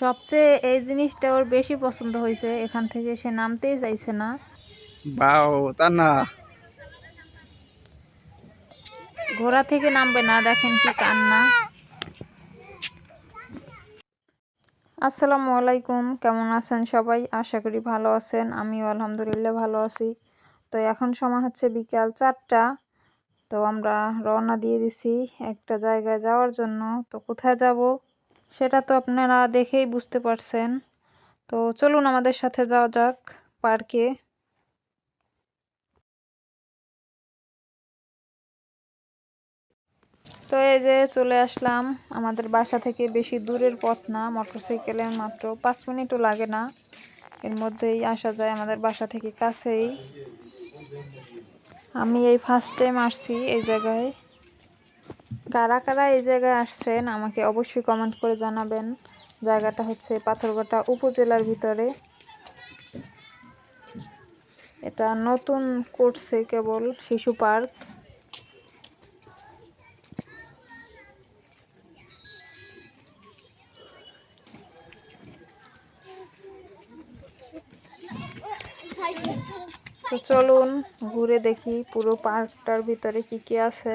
সবচেয়ে এই জিনিসটা ওর বেশি পছন্দ হয়েছে এখান থেকে সে নামতেই চাইছে না। বাও তা না। ঘোড়া থেকে নামবে না দেখেন কি কান্না। আসসালামু আলাইকুম কেমন আছেন সবাই? আশা করি ভালো আছেন আমিও আলহামদুলিল্লাহ ভালো আছি। তো এখন সময় হচ্ছে বিকাল চারটা তো আমরা রওনা দিয়ে দিছি একটা জায়গায় যাওয়ার জন্য। তো কোথায় যাব? সেটা তো আপনারা দেখেই বুঝতে পারছেন। তো চলুন আমাদের সাথে যাওয়া যাক পার্কে। তো এই যে চলে আসলাম। আমাদের বাসা থেকে বেশি দূরের পথ না, মোটরসাইকেলের মাত্র পাঁচ মিনিটও লাগে না। এর মধ্যেই আসা যায় আমাদের বাসা থেকে কাছেই। আমি এই ফার্স্ট টাইম আসছি এই জায়গায়। কারা কারা এই জায়গায় আসছেন, আমাকে অবশ্যই কমেন্ট করে জানাবেন। জায়গাটা হচ্ছে পাথরঘাটা উপজেলার ভিতরে। এটা নতুন করছে কেবল শিশু পার্ক। তো চলুন ঘুরে দেখি পুরো পার্কটার ভিতরে কি কি আছে।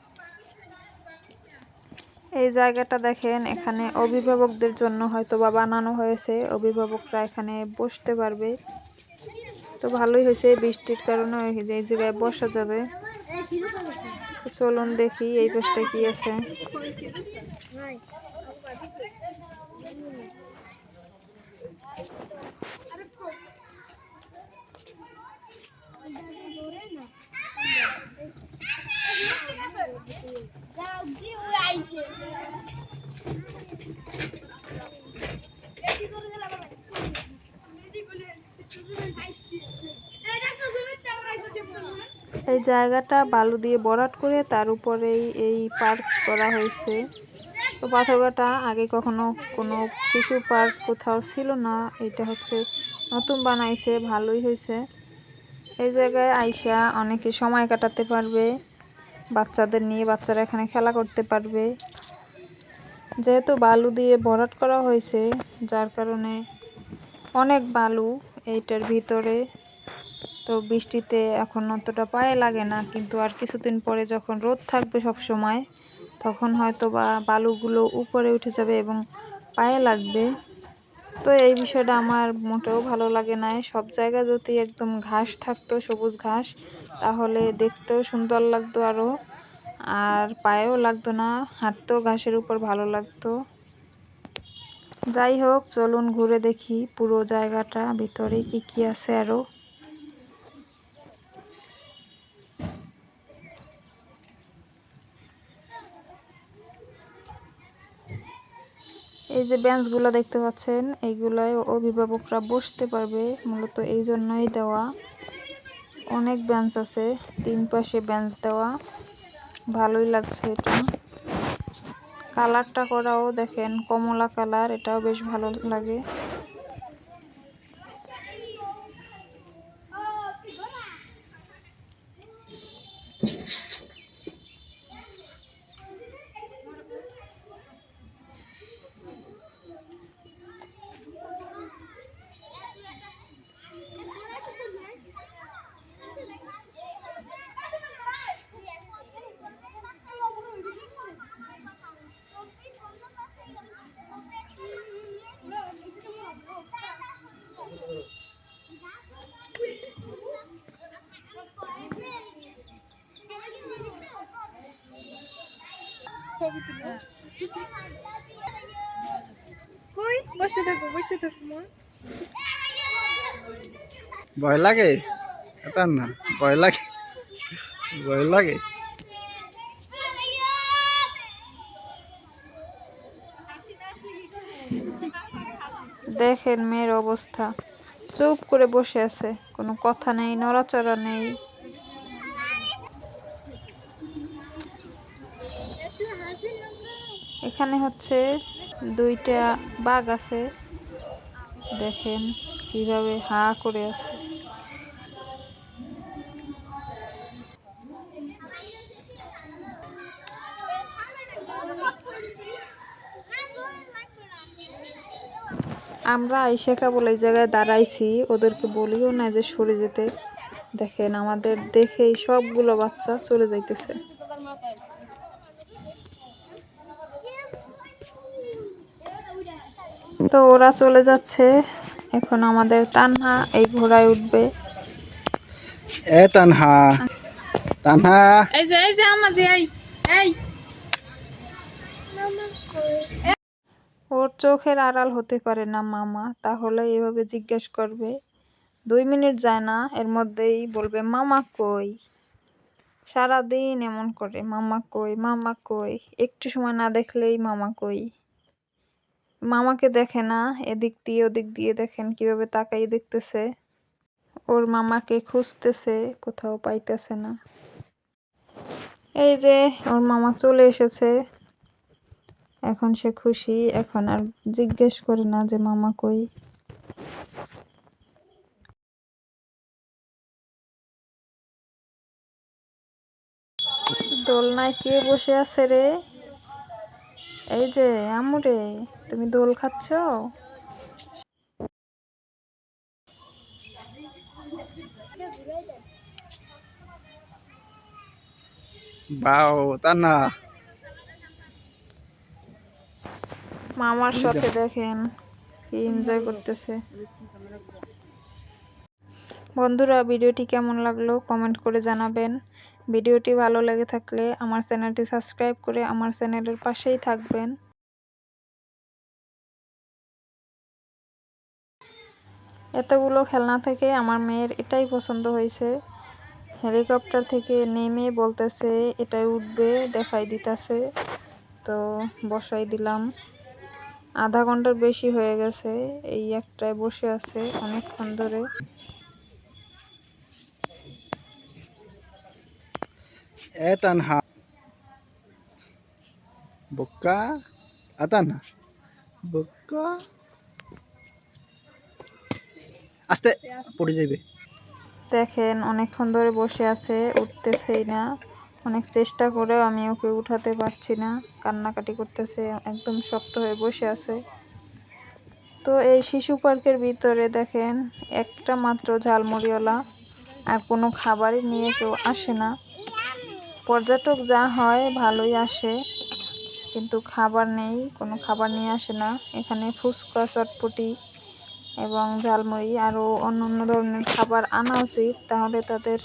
এই জায়গাটা দেখেন, এখানে অভিভাবকদের জন্য হয়তো বা বানানো হয়েছে। অভিভাবকরা এখানে বসতে পারবে। তো ভালোই হয়েছে বৃষ্টির কারণে এই জায়গায় বসা যাবে। চলুন দেখি এই পাশটা কি আছে। জায়গাটা বালু দিয়ে বরাট করে তার উপরেই এই পার্ক করা হয়েছে। তো পাথরঘাটা আগে কখনো কোনো শিশু পার্ক কোথাও ছিল না, এটা হচ্ছে নতুন বানাইছে, ভালোই হয়েছে। এই জায়গায় আইসা অনেকে সময় কাটাতে পারবে, বাচ্চাদের নিয়ে বাচ্চারা এখানে খেলা করতে পারবে। যেহেতু বালু দিয়ে ভরাট করা হয়েছে, যার কারণে অনেক বালু এইটার ভিতরে তো বৃষ্টিতে এখন অতটা পায়ে লাগে না, কিন্তু আর কিছুদিন পরে যখন রোদ থাকবে সব সময়, তখন হয়তো বা বালুগুলো উপরে উঠে যাবে এবং পায়ে লাগবে। তো এই বিষয়টা আমার মোটেও ভালো লাগে না। সব জায়গা যদি একদম ঘাস থাকতো, সবুজ ঘাস, তাহলে দেখতেও সুন্দর লাগতো আরও আর পায়েও লাগতো না, হাঁটতেও ঘাসের উপর ভালো লাগতো। যাই হোক, চলুন ঘুরে দেখি পুরো জায়গাটা, ভিতরে কি কি আছে আরও এই যে বেঞ্চগুলো দেখতে পাচ্ছেন, এইগুলোয় অভিভাবকরা বসতে পারবে, মূলত এই জন্যই দেওয়া। অনেক বেঞ্চ আছে, তিন পাশে বেঞ্চ দেওয়া। ভালোই লাগছে এটা। কালারটা করাও দেখেন, কমলা কালার এটাও বেশ ভালো লাগে। কই? বসে থাকো বসে থাকো মা। ভয় লাগে? তা না ভয় লাগে। ভয় লাগে? দেখেন মেয়ের অবস্থা। চুপ করে বসে আছে কোনো কথা নেই নড়াচড়া নেই। এখানে হচ্ছে দুইটা বাঘ আছে। দেখেন কীভাবে হা করে আছে। আমরা আইসা কেবল এই জায়গায় দাঁড়াইছি, ওদেরকে বলিও না যে সরে যেতে। দেখেন আমাদের দেখেই সবগুলো বাচ্চা চলে যাইতেছে। তো ওরা চলে যাচ্ছে। এখন আমাদের তানহা এই ঘোড়ায় উঠবে। এ তানহা তানহা। এই যে এই যে আমার যে এই এই। ওর চোখের আড়াল হতে পারে না মামা তাহলে এভাবে জিজ্ঞেস করবে। দুই মিনিট যায় না এর মধ্যেই বলবে মামা কই? সারাদিন এমন করে মামা কই মামা কই? একটু সময় না দেখলেই মামা কই। মামাকে দেখে না, এদিক দিয়ে ওদিক দিয়ে দেখেন কীভাবে তাকাই দেখতেছে। ওর মামাকে খুঁজতেছে, কোথাও পাইতেছে না। এই যে ওর মামা চলে এসেছে। এখন সে খুশি, এখন আর জিজ্ঞেস করে না যে মামা কই। দোলনায় কে বসে আছে রে? এই যে আমুরে তুমি দোল খাচ্ছ? বাও মামার সাথে দেখেন কি এনজয় করতেছে। বন্ধুরা ভিডিওটি কেমন লাগল কমেন্ট করে জানাবেন। ভিডিওটি ভালো লেগে থাকলে আমার চ্যানেলটি সাবস্ক্রাইব করে আমার চ্যানেলের পাশেই থাকবেন। এতগুলো খেলনা থেকে আমার মেয়ের এটাই পছন্দ হয়েছে। হেলিকপ্টার থেকে নেমে বলতেছে, এটাই উঠবে, দেখাই দিতেছে। তো বসাই দিলাম। আধা ঘণ্টার বেশি হয়ে গেছে, এই একটায় বসে আছে অনেকক্ষণ ধরে। এ তানহা। বক্কা আ তানহা। বক্কা আস্তে পড়ে যাবে দেখেন, অনেকক্ষণ ধরে বসে আছে, উঠতেছেই না। অনেক চেষ্টা করেও আমি ওকে উঠাতে পারছি না। কান্নাকাটি করতেছে, একদম শক্ত হয়ে বসে আছে। তো এই শিশু পার্কের ভিতরে দেখেন, একটা মাত্র ঝালমুড়িওয়ালা আর কোনো খাবারই নিয়ে কেউ আসে না। পর্যটক যা হয় ভালোই আসে, কিন্তু খাবার নেই, কোনো খাবার নিয়ে আসে না। এখানে ফুচকা, চটপটি এবং ঝালমুড়ি আরও অন্য অন্য ধরনের খাবার আনা উচিত, তাহলে তাদের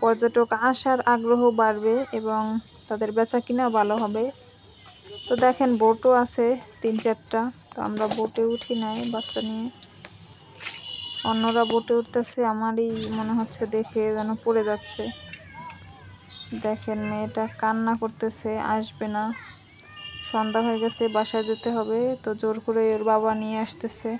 পর্যটক আসার আগ্রহ বাড়বে এবং তাদের বেচা কিনা ভালো হবে। তো দেখেন, বোটও আছে তিন চারটা, তো আমরা বোটে উঠি নাই বাচ্চা নিয়ে। অন্যরা বোটে উঠতেছে, আমারই মনে হচ্ছে দেখে যেন পড়ে যাচ্ছে। দেখেন, মেয়েটা কান্না করতেছে, আসবে না। সন্ধ্যা হয়ে গেছে, বাসায় যেতে হবে, তো জোর করে ওর বাবা নিয়ে আসতেছে।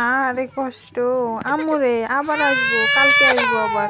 আরে কষ্ট। আমরে আবার আসব কালকে আসব আবার।